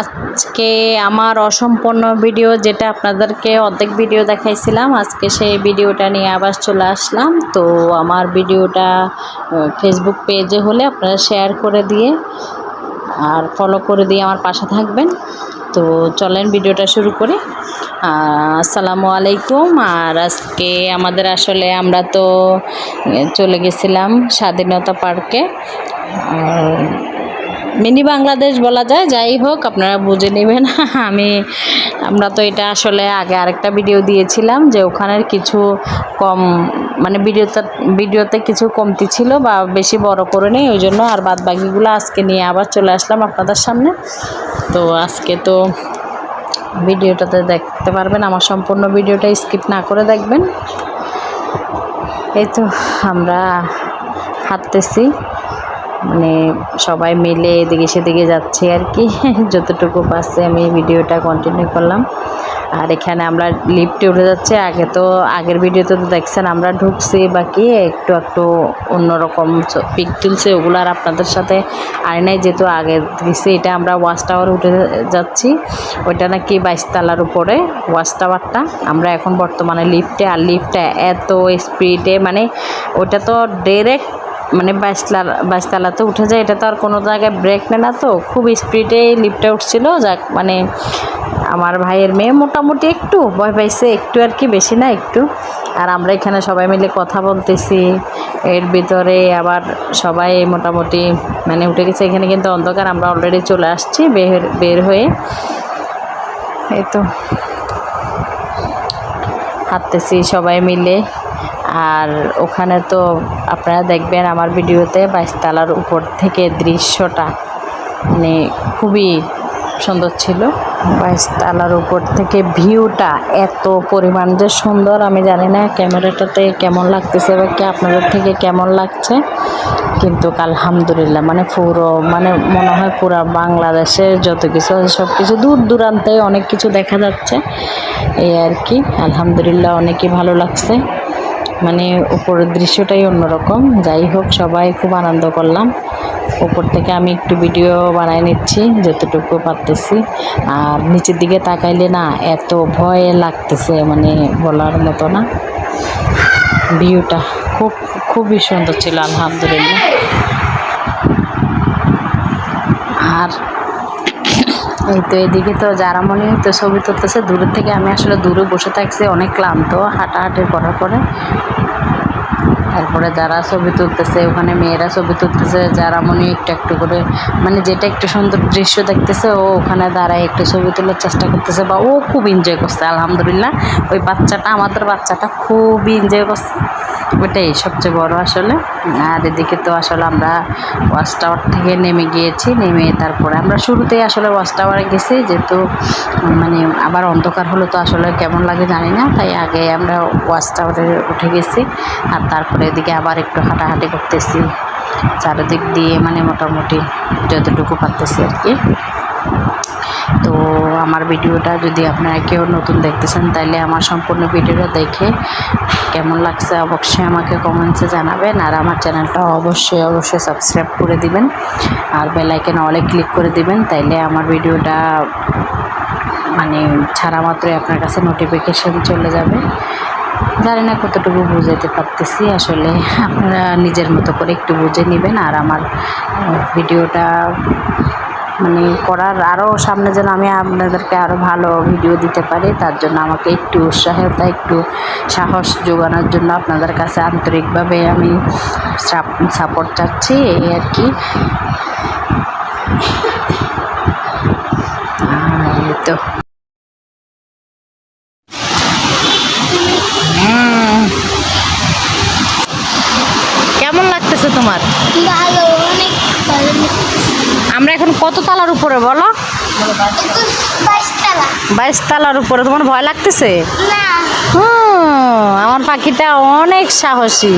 আজকে আমার অসম্পূর্ণ ভিডিও যেটা আপনাদেরকে অর্ধেক ভিডিও দেখাইছিলাম, আজকে সেই ভিডিওটা নিয়ে আবার চলে আসলাম। তো আমার ভিডিওটা ফেসবুক পেজে হলে আপনারা শেয়ার করে দিয়ে আর ফলো করে দিয়ে আমার পাশে থাকবেন। তো চলেন ভিডিওটা শুরু করি। আসসালামু আলাইকুম। আর আজকে আমাদের আসলে আমরা তো চলে গেছিলাম স্বাধীনতা পার্কে। আর মিনি বাংলাদেশ বলা যায়, যাই হোক, আপনারা বুঝে নেবেন। আমি, আমরা তো এটা আসলে আগে আরেকটা ভিডিও দিয়েছিলাম যে ওখানের কিছু কম মানে ভিডিওতে ভিডিওতে কিছু কমতি ছিল বা বেশি বড় করে নেই, ওই জন্য আর বাদ বাকিগুলো আজকে নিয়ে আবার চলে আসলাম আপনাদের সামনে। তো আজকে তো ভিডিওটাতে দেখতে পারবেন, আমার সম্পূর্ণ ভিডিওটা স্কিপ না করে দেখবেন। এই তো আমরা হাঁটতেছি। মানে সবাই মিলে এদিকে সেদিকে যাচ্ছি আর কি। যতটুকু পাচ্ছে আমি ভিডিওটা কন্টিনিউ করলাম। আর এখানে আমরা লিফটে উঠে যাচ্ছে। আগে তো, আগের ভিডিওতে তো দেখছেন আমরা ঢুকছি বাকি একটু একটু অন্যরকম পিক তুলছে, ওগুলো আর আপনাদের সাথে আর নাই, যেহেতু আগে দিচ্ছি এটা আমরা ওয়াচ টাওয়ার উঠে যাচ্ছি। ওইটা নাকি বাইশতলার উপরে ওয়াচ টাওয়ারটা আমরা এখন বর্তমানে লিফটে আর লিফটে এত স্পিডে মানে ওটা তো ডাইরেক্ট মানে বাইশতলা বাইশতলাতে উঠে যায়। এটা তো আর কোনো জায়গায় ব্রেক নেয় না তো। খুব স্পিডে লিফটে উঠছিল। যাক মানে আমার ভাইয়ের মেয়ে মোটামুটি একটু ভয় পাইছে। একটু আর কি বেশি না, একটু। আর আমরা এখানে সবাই মিলে কথা বলতেছি। এর ভিতরে আবার সবাই মোটামুটি মানে উঠে গেছে। এখানে কিন্তু অন্ধকার। আমরা অলরেডি চলে আসছি বের বের হয়ে। এই তো। হাঁটতেছি সবাই মিলে। আর ওখানে তো আপনারা দেখবেন আমার ভিডিওতে বাইশতলার উপর থেকে দৃশ্যটা মানে খুবই সুন্দর ছিল। বাইশতলার উপর থেকে ভিউটা এত পরিমাণ যে সুন্দর, আমি জানি না ক্যামেরাটাতে কেমন লাগতেছে বা কি আপনাদের থেকে কেমন লাগছে, কিন্তু আলহামদুলিল্লাহ মানে পুরো মানে মনে হয় পুরো বাংলাদেশের যত কিছু আছে সব কিছু দূর দূরান্তে অনেক কিছু দেখা যাচ্ছে, এই আর কি। আলহামদুলিল্লাহ অনেকই ভালো লাগছে। মানে উপরের দৃশ্যটাই অন্যরকম। যাই হোক, সবাই খুব আনন্দ করলাম। উপর থেকে আমি একটু ভিডিও বানাই নিচ্ছি, যতটুকু পারতেছি। আর নিচের দিকে তাকাইলে না, এত ভয় লাগতেছে মানে বলার মতো না। ভিউটা খুব, খুবই সুন্দর ছিল, আলহামদুলিল্লাহ। আর এই তো এদিকে তো যারা মনে তো ছবি তুলতেছে। দূরের থেকে আমি আসলে দূরে বসে থাকছি, অনেক ক্লান্ত হাঁটাহাঁটি করার পরে। তারপরে যারা ছবি তুলতেছে, ওখানে মেয়েরা ছবি তুলতেছে যারা মনে একটু একটু করে। মানে যেটা একটু সুন্দর দৃশ্য দেখতেছে, ও ওখানে দাঁড়ায় একটু ছবি তোলার চেষ্টা করতেছে বা ও খুব এনজয় করছে, আলহামদুলিল্লাহ। ওই বাচ্চাটা, আমাদের বাচ্চাটা খুবই এনজয় করছে। ওটাই সবচেয়ে বড় আসলে। আর এদিকে তো আসলে আমরা ওয়াচ টাওয়ার থেকে নেমে গিয়েছি, নেমে তারপরে আমরা শুরুতেই আসলে ওয়াচ টাওয়ারে গেছি। যেহেতু মানে আবার অন্ধকার হলো তো আসলে কেমন লাগে জানি না, তাই আগে আমরা ওয়াচ টাওয়ারে উঠে গেছি আর তারপরে এদিকে আবার একটু হাঁটাহাঁটি করতেছি। চারিদিক দিয়ে মানে মোটামুটি যতটুকু পারতেছি আর কি। তো আমার ভিডিওটা যদি আপনারা কেউ নতুন দেখতেছেন তাহলে আমার সম্পূর্ণ ভিডিওটা দেখে কেমন লাগছে অবশ্যই আমাকে কমেন্টসে জানাবেন, আর আমার চ্যানেলটা অবশ্যই অবশ্যই সাবস্ক্রাইব করে দিবেন, আর বেলাইকেন অলে ক্লিক করে দিবেন, তাইলে আমার ভিডিওটা মানে ছাড়া মাত্রই আপনার কাছে নোটিফিকেশন চলে যাবে। জানি না কতটুকু বুঝাইতে পারতেছি, আসলে আপনারা নিজের মতো করে একটু বুঝে নেবেন, আর আমার ভিডিওটা মানে করার আরও সামনে যেন আমি আপনাদেরকে আরও ভালো ভিডিও দিতে পারি তার জন্য আমাকে একটু উৎসাহতা একটু সাহস যোগানোর জন্য আপনাদের কাছে আন্তরিকভাবে আমি সাপোর্ট চাচ্ছি এই আর কি। তো। কেমন লাগতেছে তোমার? ভালো অনেক ভালো আমরা এখন কত তালার উপরে বলো? বাইশ তালার উপরে। তোমার ভয় লাগতেছে? আমার পাখিটা অনেক সাহসী।